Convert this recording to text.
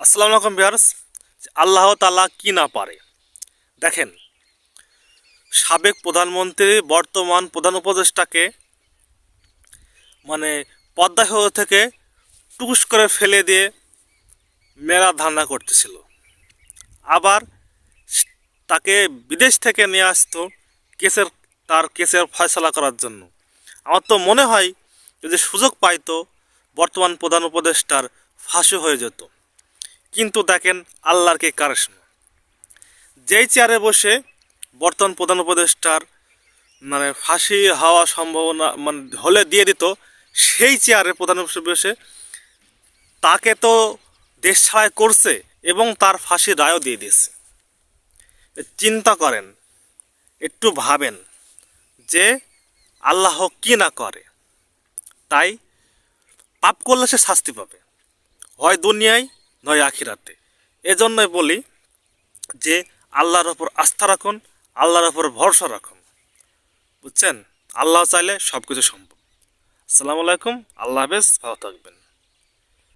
আসসালামু আলাইকুম বিহার্স আল্লাহ তালা কি না পারে? দেখেন, সাবেক প্রধানমন্ত্রী, বর্তমান প্রধান উপদেষ্টাকে মানে পদ্মা থেকে টুকুস করে ফেলে দিয়ে মেলা ধারণা করতেছিল। আবার তাকে বিদেশ থেকে নিয়ে আসতো কেসের, তার কেসের ফয়সলা করার জন্য। আমার তো মনে হয় যদি সুযোগ পাইতো, বর্তমান প্রধান উপদেষ্টার ফাঁসি হয়ে যেত। কিন্তু দেখেন আল্লাহর কে যেই চেয়ারে বসে বর্তমান প্রধান উপদেষ্টার মানে ফাঁসি হওয়া সম্ভাবনা মানে হলে দিয়ে দিত, সেই চেয়ারে প্রধান বসে তাকে তো দেশ ছাড়াই করছে এবং তার ফাঁসি রায়ও দিয়ে দিয়েছে। চিন্তা করেন, একটু ভাবেন যে আল্লাহ কি না করে, তাই পাপ করলে সে শাস্তি পাবে। হয় দুনিয়ায় নয় আখিরাতে। এজন্যই বলি যে আল্লাহর ওপর আস্থা রাখুন, আল্লাহর ওপর ভরসা রাখুন। বুঝছেন? আল্লাহ চাইলে সব কিছু সম্ভব। আসসালামু আলাইকুম, আল্লাহ হাফেজ, ভালো থাকবেন।